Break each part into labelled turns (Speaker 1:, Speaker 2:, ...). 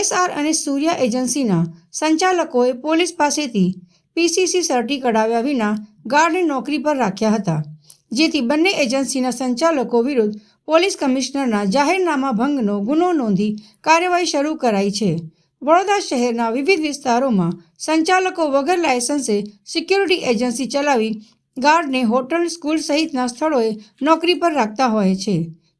Speaker 1: SR અને સૂર્યા એજન્સીના સંચાલકોએ પોલીસ પાસેથી પીસીસી સર્ટી કઢાવ્યા વિના ગાર્ડને નોકરી પર રાખ્યા હતા, જેથી બંને એજન્સીના સંચાલકો વિરુદ્ધ પોલીસ કમિશનરના જાહેરનામા ભંગનો ગુનો નોંધી કાર્યવાહી શરૂ કરાઈ છે. વડોદરા શહેરના વિવિધ વિસ્તારોમાં સંચાલકો વગર લાયસન્સે સિક્યુરિટી એજન્સી ચલાવી ગાર્ડને હોટલ, સ્કૂલ સહિતના સ્થળોએ નોકરી પર રાખતા હોય છે.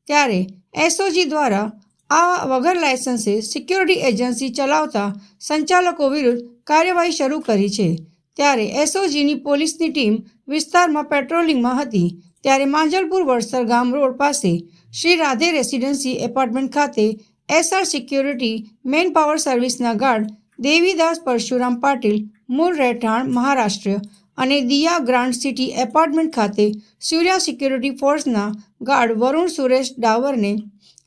Speaker 1: ત્યારે એસઓજી દ્વારા આ વગર લાયસન્સે સિક્યોરિટી એજન્સી ચલાવતા સંચાલકો વિરુદ્ધ કાર્યવાહી શરૂ કરી છે. ત્યારે એસઓજીની પોલીસની ટીમ વિસ્તારમાં પેટ્રોલિંગમાં હતી. ત્યારે માંજલપુર વડસર ગામ રોડ પાસે શ્રી રાધે રેસિડેન્સી એપાર્ટમેન્ટ ખાતે એસઆર સિક્યોરિટી મેન પાવર સર્વિસના ગાર્ડ દેવીદાસ પરશુરામ પાટીલ, મૂળ રહેઠાણ મહારાષ્ટ્ર અને દિયા ગ્રાન્ડ સિટી એપાર્ટમેન્ટ ખાતે સૂર્યા સિક્યોરિટી ફોર્સના ગાર્ડ વરુણ સુરેશ ડાવરને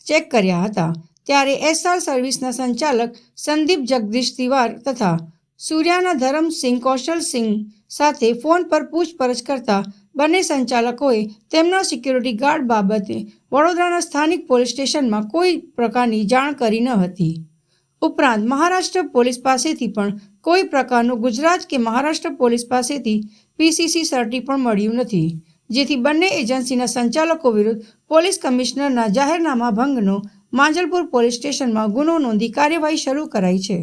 Speaker 1: ચેક કર્યા હતા. ત્યારે એસઆર સર્વિસના સંચાલક સંદીપ જગદીશ તિવાર તથા સૂર્યાના ધરમસિંહ કૌશલસિંહ સાથે ફોન પર પૂછપરછ કરતા બંને સંચાલકોએ તેમના સિક્યુરિટી ગાર્ડ બાબતે વડોદરાના સ્થાનિક પોલીસ સ્ટેશનમાં કોઈ પ્રકારની જાણ કરી ન હતી. ઉપરાંત મહારાષ્ટ્ર પોલીસ પાસેથી પણ કોઈ પ્રકારનું ગુજરાત કે મહારાષ્ટ્ર પોલીસ પાસેથી પીસીસી સર્ટી પણ મળ્યું નથી. જેથી બંને એજન્સીના સંચાલકો વિરુદ્ધ પોલીસ કમિશનરના જાહેરનામા ભંગનો માંજલપુર પોલીસ સ્ટેશનમાં ગુનો નોંધી કાર્યવાહી શરૂ કરાઈ છે.